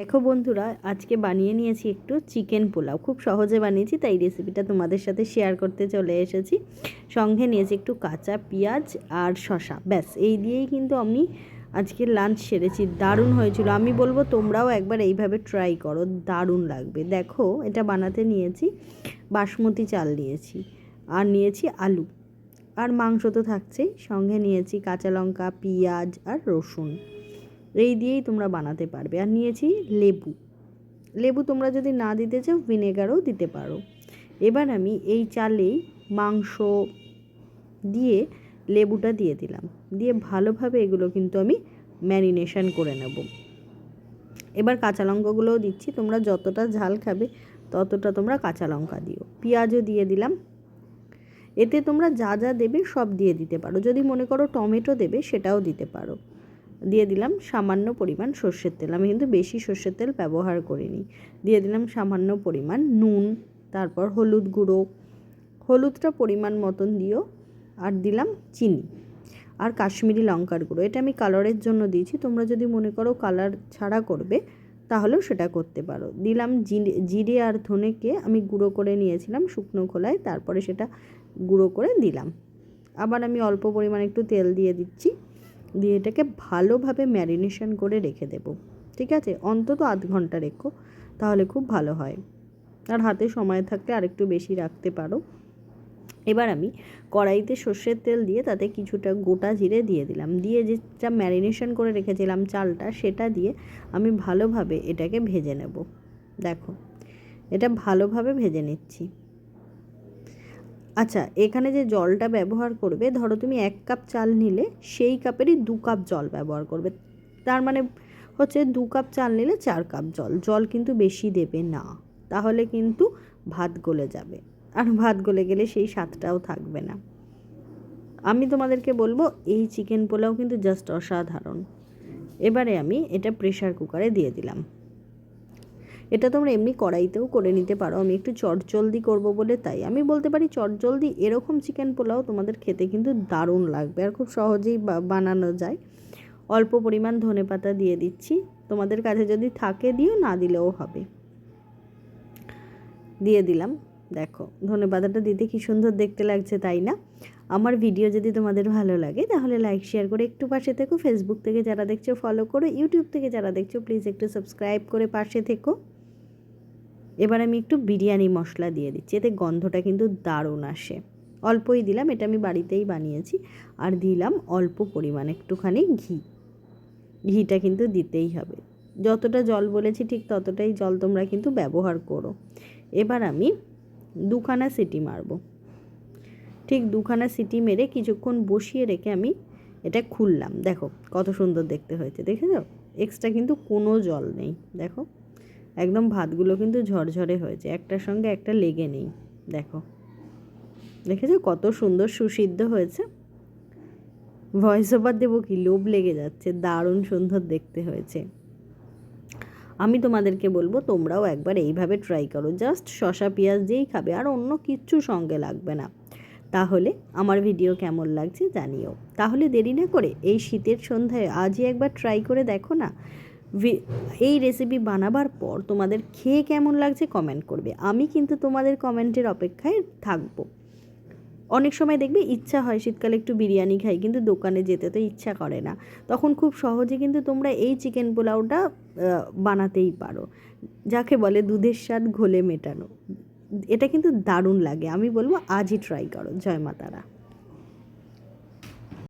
দেখো বন্ধুরা, আজকে বানিয়ে নিয়েছি একটু চিকেন পোলাও। খুব সহজে বানিয়েছি, তাই রেসিপিটা তোমাদের সাথে শেয়ার করতে চলে এসেছি। সঙ্গে নিয়েছি একটু কাঁচা পেঁয়াজ আর শশা ব্যাস, এই দিয়েই কিন্তু আমি আজকে লাঞ্চ সেরেছি। দারুণ হয়েছিল। আমি বলব তোমরাও একবার এইভাবে ট্রাই করো, দারুণ লাগবে। দেখো, এটা বানাতে নিয়েছি, বাসমতি চাল নিয়েছি, আর নিয়েছি আলু। আর মাংস তো থাকছেই। সঙ্গে নিয়েছি কাঁচা লঙ্কা, পেঁয়াজ আর রসুন। এই দিয়েই তোমরা বানাতে পারবে। আর নিয়েছি লেবু। লেবু তোমরা যদি না দিতে চাও, ভিনেগারও দিতে পারো। এবার আমি এই চালেই মাংস দিয়ে লেবুটা দিয়ে দিলাম। দিয়ে ভালোভাবে এগুলো কিন্তু আমি ম্যারিনেশন করে নেব। এবার কাঁচা লঙ্কাগুলোও দিচ্ছি। তোমরা যতটা ঝাল খাবে, ততটা তোমরা কাঁচা লঙ্কা দিও। পেঁয়াজও দিয়ে দিলাম। এতে তোমরা যা যা দেবে সব দিয়ে দিতে পারো। যদি মনে করো টমেটো দেবে, সেটাও দিতে পারো। দিয়ে দিলাম সামান্য পরিমাণ সর্ষের তেল। আমি কিন্তু বেশি সর্ষের তেল ব্যবহার করিনি। দিয়ে দিলাম সামান্য পরিমাণ নুন, তারপর হলুদ গুঁড়ো। হলুদটা পরিমাণ মতন দিও আর দিলাম চিনি আর কাশ্মীরি লঙ্কার গুঁড়ো। এটা আমি কালারের জন্য দিয়েছি। তোমরা যদি মনে করো কালার ছাড়া করবে, তাহলেও সেটা করতে পারো। দিলাম জিরে জিরে আর ধনেকে আমি গুঁড়ো করে নিয়েছিলাম শুকনো খোলায়, তারপরে সেটা গুঁড়ো করে দিলাম। আবার আমি অল্প পরিমাণ একটু তেল দিয়ে দিচ্ছি। দিয়ে এটাকে ভালোভাবে ম্যারিনেশন করে রেখে দেব। ঠিক আছে? অন্তত আধ ঘণ্টা রেখো, তাহলে খুব ভালো হয়। আর হাতে সময় থাকলে আরেকটু বেশি রাখতে পারো। এবার আমি কড়াইতে সর্ষের তেল দিয়ে তাতে কিছুটা গোটা জিরে দিয়ে দিলাম। দিয়ে যেটা ম্যারিনেশন করে রেখেছিলাম চালটা, সেটা দিয়ে আমি ভালোভাবে এটাকে ভেজে নেব। দেখো, এটা ভালোভাবে ভেজে নিচ্ছি। আচ্ছা এখানে যে জলটা ব্যবহার করবে, ধরো তুমি এক কাপ চাল নিলে সেই কাপেরই দু কাপ জল ব্যবহার করবে। তার মানে হচ্ছে দু কাপ চাল নিলে চার কাপ জল। জল কিন্তু বেশি দেবে না, তাহলে কিন্তু ভাত গলে যাবে। আর ভাত গলে গেলে সেই স্বাদটাও থাকবে না। আমি তোমাদেরকে বলব, এই চিকেন পোলাও কিন্তু জাস্ট অসাধারণ। এবারে আমি এটা প্রেশার কুকারে দিয়ে দিলাম। এটা তোমরা এমনি কড়াইতেও করে নিতে পারো। আমি একটু চটজলদি করব বলে তাই। আমি বলতে পারি চটজলদি এরকম চিকেন পোলাও তোমাদের খেতে কিন্তু দারুণ লাগবে আর খুব সহজেই বানানো যায়। অল্প পরিমাণ ধনে পাতা দিয়ে দিচ্ছি। তোমাদের কাছে যদি থাকে দিও, না দিলেও হবে। দিয়ে দিলাম। দেখো, ধনে পাতাটা দিতে কি সুন্দর দেখতে লাগছে তাই না? আমার ভিডিও যদি তোমাদের ভালো লাগে, তাহলে লাইক শেয়ার করে একটু পাশে থেকো। ফেসবুক থেকে যারা দেখছ ফলো করো। ইউটিউব থেকে যারা দেখছ প্লিজ একটু সাবস্ক্রাইব করে পাশে থেকো। এবার আমি একটু বিরিয়ানি মশলা দিয়ে দিচ্ছি, এতে গন্ধটা কিন্তু দারুণ আসে। অল্পই দিলাম, এটা আমি বাড়িতেই বানিয়েছি, আর দিলাম অল্প পরিমাণ একটুখানি ঘি। ঘিটা কিন্তু দিতেই হবে। যতটা জল বলেছি ঠিক ততটাই জল তোমরা কিন্তু ব্যবহার করো। এবার আমি দুখানা সিটি মারবো। ঠিক দুখানা সিটি মেরে কিছুক্ষণ বসিয়ে রেখে আমি এটা খুললাম। দেখো কত সুন্দর দেখতে হয়েছে দেখে যাও এক্সট্রা কিন্তু কোনো জল নেই, দেখো। একদম ভাতগুলো কিন্তু ঝরঝরে হয়েছে। একটার সঙ্গে একটা লেগে নেই। দেখো। দেখেছ কত সুন্দর সুসিদ্ধ হয়েছে? ভয়েস ওভার দেবো কি? লোভ লেগে যাচ্ছে। দারুণ সুন্দর দেখতে হয়েছে। আমি তোমাদেরকে বলব, তোমরাও একবার এইভাবে ট্রাই করো। জাস্ট শশা পেঁয়াজ দিয়েই খাবে, আর অন্য কিচ্ছু সঙ্গে লাগবে না। তাহলে আমার ভিডিও কেমন লাগছে জানিও। তাহলে দেরি না করে এই শীতের সন্ধ্যায় আজই একবার ট্রাই করে দেখো না। এই রেসিপি বানাবার পর তোমাদের খেয়ে কেমন লাগছে কমেন্ট করবে। আমি কিন্তু তোমাদের কমেন্টের অপেক্ষায় থাকব। অনেক সময় দেখবে ইচ্ছা হয় শীতকালে একটু বিরিয়ানি খাই, কিন্তু দোকানে যেতে তো ইচ্ছা করে না। তখন খুব সহজে কিন্তু তোমরা এই চিকেন পোলাওটা বানাতেই পারো। যাকে বলে দুধের স্বাদ ঘোলে মেটানো। এটা কিন্তু দারুণ লাগে। আমি বলব আজই ট্রাই করো। জয় মাতারা